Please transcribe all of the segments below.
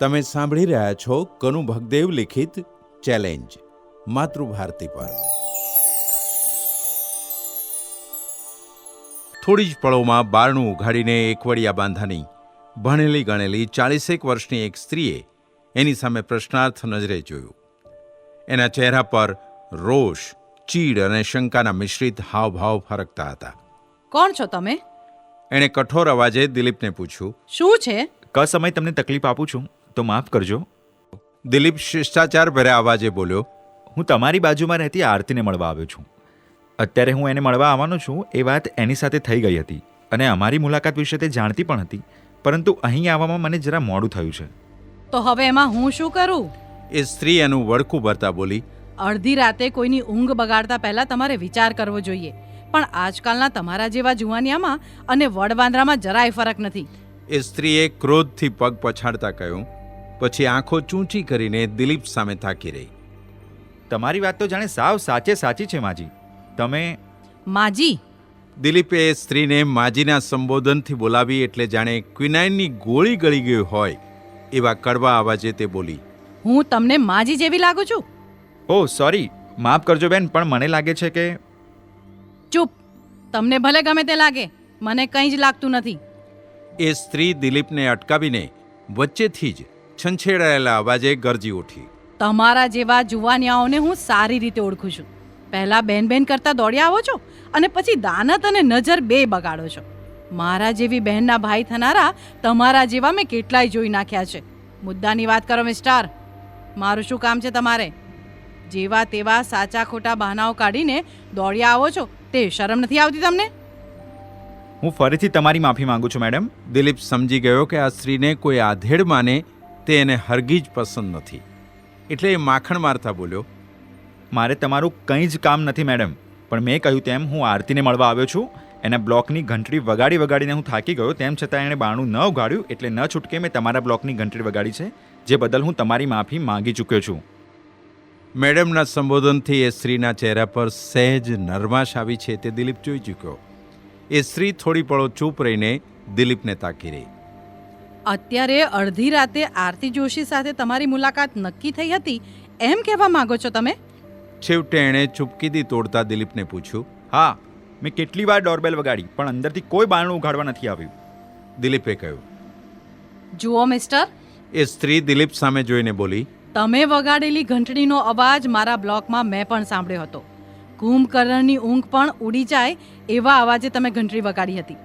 તમે સાંભળી રહ્યા છો કનુ ભગદેવ લિખિત ચેલેન્જ માતૃભારતી પર. થોડી જ પળોમાં બારણું ઉઘાડીને એકવડિયા બાંધાની ભણેલી ગણેલી ચાલીસેક વર્ષની એક સ્ત્રીએ એની સામે પ્રશ્નાર્થ નજરે જોયું. એના ચહેરા પર રોષ ચીડ અને શંકાના મિશ્રિત હાવભાવ ફરકતા હતા. કોણ છો તમે? એણે કઠોર અવાજે દિલીપને પૂછ્યું શું છે? ક સમય તમને તકલીફ આપું છું. તો માફ કરજો. દિલીપ શિષ્ટાચાર ભર્યા અવાજે બોલ્યો હું તમારી બાજુમાં રહેતી આરતીને મળવા આવ્યો છું. અત્યારે હું એને મળવા આવવાનો છું એ વાત એની સાથે થઈ ગઈ હતી અને અમારી મુલાકાત વિશે તે જાણતી પણ હતી પરંતુ અહીં આવવામાં મને જરા મોડું થયું છે. તો હવે એમાં હું શું કરું? એ સ્ત્રી એનું વડકું ભરતા બોલી અડધી રાતે કોઈની ઊંઘ બગાડતા પહેલા તમારે વિચાર કરવો જોઈએ. પણ આજકાલના તમારા જેવા જુવાનિયામાં અને વડવાંદરામાં જરાય ફરક નથી. એ સ્ત્રીએ ક્રોધથી પગ પછાડતા કહ્યું પછી આંખો ચૂંચી કરીને દિલીપ સામે તાકી રહી. તમારી વાત તો જાણે સાવ સાચે સાચી છે માજી. તમે માજી. દિલીપે સ્ત્રીને માજીના સંબોધનથી બોલાવી એટલે જાણે ક્વિનાઇનની ગોળી ગળી ગઈ હોય એવા કડવા અવાજે તે બોલી હું તમને માજી જેવી લાગુ છું? Oh sorry. માફ કરજો બેન પણ મને લાગે છે કે ચૂપ. તમને ભલે ગમે તે લાગે મને કંઈ જ લાગતું નથી. એ સ્ત્રી દિલીપને અટકાવીને વચ્ચેથી જ છંછેડાયેલા અવાજે ગરજી ઉઠી. તમારા જેવા જુવાનિયાઓને હું સારી રીતે ઓળખું છું. પહેલા બેન બેન કરતા દોડ્યા આવો છો અને પછી દાનત અને નજર બે બગાડો છો. મારા જેવી બહેનના ભાઈ થનારા તમારા જેવા મેં કેટલાય જોઈ નાખ્યા છે. મુદ્દાની વાત કરો મિસ્ટર. મારું શું કામ છે તમારે? જેવા તેવા સાચા ખોટા બહાનાઓ કાઢીને દોડ્યા આવો છો તે શરમ નથી આવતી તમને? હું ફરીથી તમારી માફી માંગુ છું મેડમ. દિલીપ સમજી ગયો કે આ સ્ત્રીને કોઈ આધેડ માને તે એને હરગી જ પસંદ નથી. એટલે એ માખણ મારતા બોલ્યો, મારે તમારું કંઈ જ કામ નથી, મેડમ, પણ મેં કહ્યું તેમ હું આરતીને મળવા આવ્યો છું. એના બ્લોકની ઘંટડી વગાડી વગાડીને હું થાકી ગયો, તેમ છતાં એણે બાણું ન ઉગાડ્યું એટલે ન છૂટકે મેં તમારા બ્લોકની ઘંટડી વગાડી છે, જે બદલ હું તમારી માફી માંગી ચૂક્યો છું. મેડમના સંબોધનથી એ સ્ત્રીના ચહેરા પર સહેજ નરમાશ આવી છે તે દિલીપ જોઈ ચૂક્યો. એ સ્ત્રી થોડી પળો ચૂપ રહીને દિલીપને તાકી રહી. અત્યારે અડધી રાતે આરતી જોશી સાથે તમારી મુલાકાત નક્કી થઈ હતી એમ કહેવા માંગો છો તમે? છેવટે એણે ચૂપકીદી તોડતા દિલીપને પૂછ્યું હા મેં કેટલી વાર ડોરબેલ વગાડી પણ અંદરથી કોઈ બારણું ઉઘાડવા નથી આવ્યું. દિલીપે કહ્યું જુઓ મિસ્ટર. એ સ્ત્રી દિલીપ સામે જોઈને બોલી તમે વગાડેલી ઘંટડીનો અવાજ મારા બ્લોકમાં મેં પણ સાંભળ્યો હતો. કુંભકર્ણની ઊંઘ પણ ઉડી જાય એવા અવાજે તમે ઘંટડી વગાડી હતી.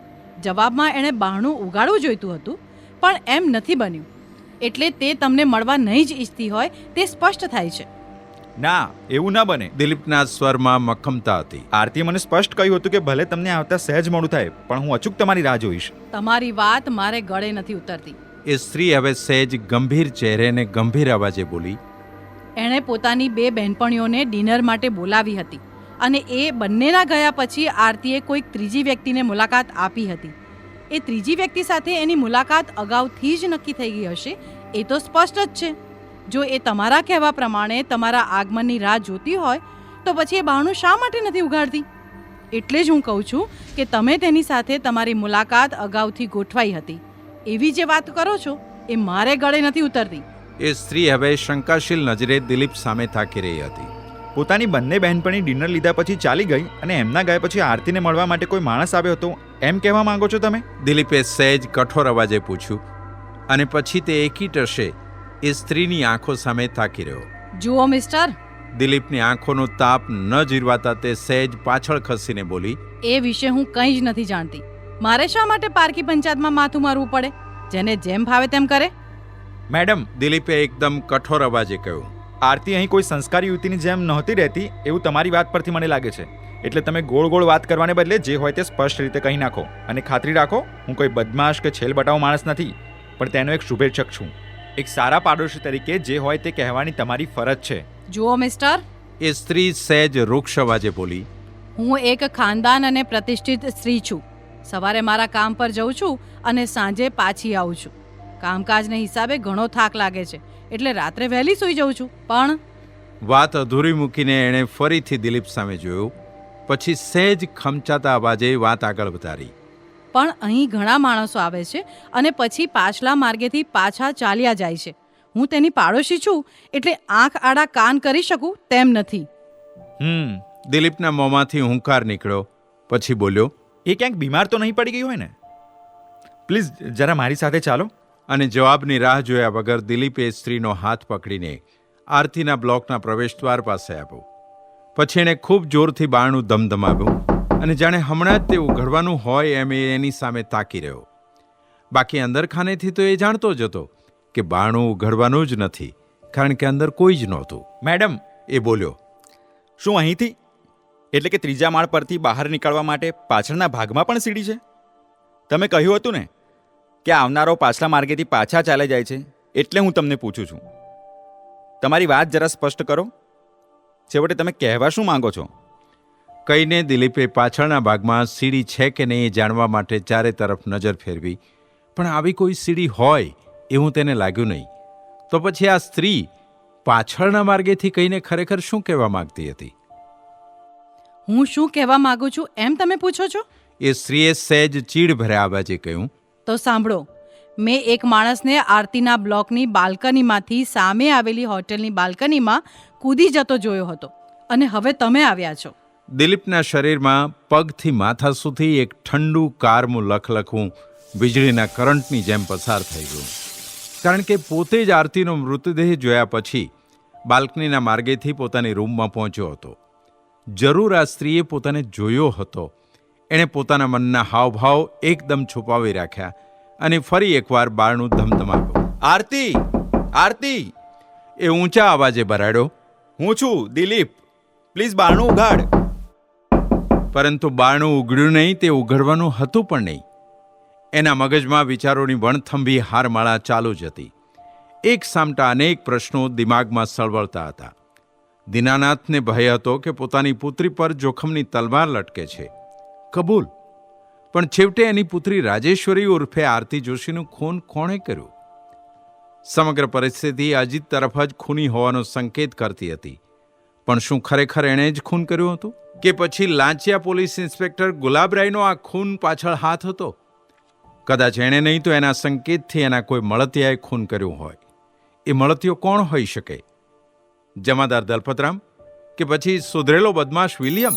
જવાબમાં એણે બહાણું ઉગાડવું જોઈતું હતું. પણ એમ નથી બન્યું. એટલે તે તમને મળવા નહીં જ ઈચ્છતી હોય તે સ્પષ્ટ થાય છે. ના એવું ના બને. દિલીપના સ્વરમાં મખમતા હતી. આરતીએ મને સ્પષ્ટ કહ્યું હતું કે ભલે તમને આવતા સહેજ મોડું થાય પણ હું અચૂક તમારી રાહ જોઈશ. તમારી વાત મારે ગળે નથી ઉતરતી. એ સ્ત્રી હવે સહેજ ગંભીર ચહેરે ને ગંભીર અવાજે બોલી એણે પોતાની બે બહેનપણીઓને ડિનર માટે બોલાવી હતી અને એ બંનેના ગયા પછી આરતીએ કોઈક ત્રીજી વ્યક્તિને મુલાકાત આપી હતી. એ ત્રીજી વ્યક્તિ સાથે એની મુલાકાત અગાઉથી જ નક્કી થઈ ગઈ હશે, એ તો સ્પષ્ટ જ છે. જો એ તમારા કહેવા પ્રમાણે તમારા આગમનની રાહ જોતી હોય, તો પછી એ બહાનું શા માટે નથી ઉગાડતી? એટલે જ હું કહું છું કે તમે તેની સાથે તમારી મુલાકાત અગાઉથી ગોઠવાઈ હતી. એવી જે વાત કરો છો, એ મારે ગળે નથી ઉતરતી. એ સ્ત્રી હવે શંકાશીલ નજરે દિલીપ સામે તાકી રહી હતી. પોતાની બંને બહેનપણી ડિનર લીધા પછી ચાલી ગઈ અને એમના ગયા પછી આરતીને મળવા માટે કોઈ માણસ આવ્યો હતો એમ કહેવા માંગો છો તમે? દિલીપે સહેજ કઠોર અવાજે પૂછ્યું. અને પછી તે એકી ટશે એ સ્ત્રીની આંખો સામે તાકી રહ્યો. જુઓ મિસ્ટર. દિલીપની આંખોનો તાપ ન જીરવાતા તે સહેજ પાછળ ખસીને બોલી એ વિશે હું કંઈ જ નથી જાણતી. મારે શા માટે પારકી પંચાયતમાં માથું મારવું પડે? જેને જેમ ભાવે તેમ કરે. મેડમ દિલીપે એકદમ કઠોર અવાજે કહ્યું. આરતી અહીં કોઈ સંસ્કારી યુવતીની જેમ નહોતી રહેતી એવું તમારી વાત પરથી મને લાગે છે. એટલે તમે ગોળ ગોળ વાત કરવાને બદલે જે હોય તે સ્પષ્ટ રીતે કહી નાખો અને ખાતરી રાખો હું કોઈ બદમાશ કે છેલ બટાવ માણસ નથી પણ તેનો એક શુભેચ્છક છું. એક સારા પાડોશી તરીકે જે હોય તે કહેવાની તમારી ફરજ છે. જુઓ મિસ્ટર. એ સ્ત્રી સહેજ રૂક્ષ અવાજે બોલી હું એક ખાનદાન અને પ્રતિષ્ઠિત સ્ત્રી છું. સવારે મારા કામ પર જઉં છું અને સાંજે પાછી આવું છું. કામકાજને હિસાબે ઘણો થાક લાગે છે. એટલે રાત્રે વહેલી સૂઈ જઉં છું. પણ વાત અધૂરી મૂકીને એણે ફરીથી દિલીપ સામે જોયું. પછી સહેજ ખમચાતા અવાજે વાત આગળ વધારી. પણ અહીં ઘણા માણસો આવે છે અને પછી પાછલા માર્ગેથી પાછા ચાલ્યા જાય છે. હું તેની પાડોશી છું એટલે આંખ આડા કાન કરી શકું તેમ નથી. હમ દિલીપના મોંમાંથી હુંકાર નીકળ્યો. પછી બોલ્યો એ ક્યાંક બીમાર તો નહીં પડી ગઈ હોય ને? પ્લીઝ જરા મારી સાથે ચાલો. અને જવાબની રાહ જોયા વગર દિલીપે સ્ત્રીનો હાથ પકડીને આરતીના બ્લોકના પ્રવેશદ્વાર પાસે આપ્યો પછી એણે ખૂબ જોરથી બારણું ધમધમાવ્યું અને જાણે હમણાં જ તે ઉઘડવાનું હોય એમ એ એની સામે તાકી રહ્યો. બાકી અંદરખાનેથી તો એ જાણતો જ હતો કે બારણું ઉઘડવાનું જ નથી કારણ કે અંદર કોઈ જ નહોતું. મેડમ એ બોલ્યો શું અહીંથી? એટલે કે ત્રીજા માળ પરથી બહાર નીકળવા માટે પાછળના ભાગમાં પણ સીડી છે? તમે કહ્યું હતું ને કે આવનારો પાછલા માર્ગેથી પાછા ચાલે જાય છે એટલે હું તમને પૂછું છું. તમારી વાત જરા સ્પષ્ટ કરો. છેવટે તમે કહેવા શું માંગો છો? કહીને દિલીપે પાછળના ભાગમાં સીડી છે કે નહીં એ જાણવા માટે ચારે તરફ નજર ફેરવી. પણ આવી કોઈ સીડી હોય એવું તેને લાગ્યું નહીં. તો પછી આ સ્ત્રી પાછળના માર્ગેથી કહીને ખરેખર શું કહેવા માંગતી હતી? હું શું કહેવા માંગુ છું એમ તમે પૂછો છો? એ સ્ત્રીએ સહેજ ચીડ ભર્યા અવાજે કહ્યું તો સાંભળો, મેં એક માણસને આરતીના બ્લોકની બાલ્કનીમાંથી સામે આવેલી હોટલની બાલ્કનીમાં કૂદી જતો જોયો હતો અને હવે તમે આવ્યા છો. દિલીપના શરીરમાં પગથી માથા સુધી એક ઠંડુ કારમું લખલખું વીજળીના કરંટની જેમ પસાર થઈ ગયું. કારણ કે પોતે જ આરતીનો મૃતદેહ જોયા પછી બાલ્કનીના માર્ગેથી પોતાની રૂમમાં પહોંચ્યો હતો. જરૂર આ સ્ત્રીએ પોતાને જોયો હતો એણે પોતાના મનના હાવભાવ એકદમ છુપાવી રાખ્યા અને ફરી એકવાર બારણું ધમધમાવ્યું આરતી આરતી. એ ઊંચા અવાજે બરાડ્યો, હું છું દિલીપ. પ્લીઝ બારણું ઉઘાડ. પરંતુ બારણું ઉઘડ્યું નહીં, તે ઉઘડવાનું હતું પણ નહીં. એના મગજમાં વિચારોની વણથંભી હારમાળા ચાલુ જ હતી. એક સામટા અનેક પ્રશ્નો દિમાગમાં સળવળતા હતા. દિનાનાથને ભય હતો કે પોતાની પુત્રી પર જોખમની તલવાર લટકે છે. કબૂલ. પણ છેવટે એની પુત્રી રાજેશ્વરી ઉર્ફે આરતી જોશીનું ખૂન કોણે કર્યું? સમગ્ર પરિસ્થિતિ અજીત તરફ જ ખૂની હોવાનો સંકેત કરતી હતી. પણ શું ખરેખર એણે જ ખૂન કર્યું હતું? કે પછી લાંચિયા પોલીસ ઇન્સ્પેક્ટર ગુલાબરાયનો આ ખૂન પાછળ હાથ હતો? કદાચ એણે નહીં તો એના સંકેતથી એના કોઈ મળતિયાએ ખૂન કર્યું હોય. એ મળતિયો કોણ હોઈ શકે? જમાદાર દલપતરામ કે પછી સુધરેલો બદમાશ વિલિયમ?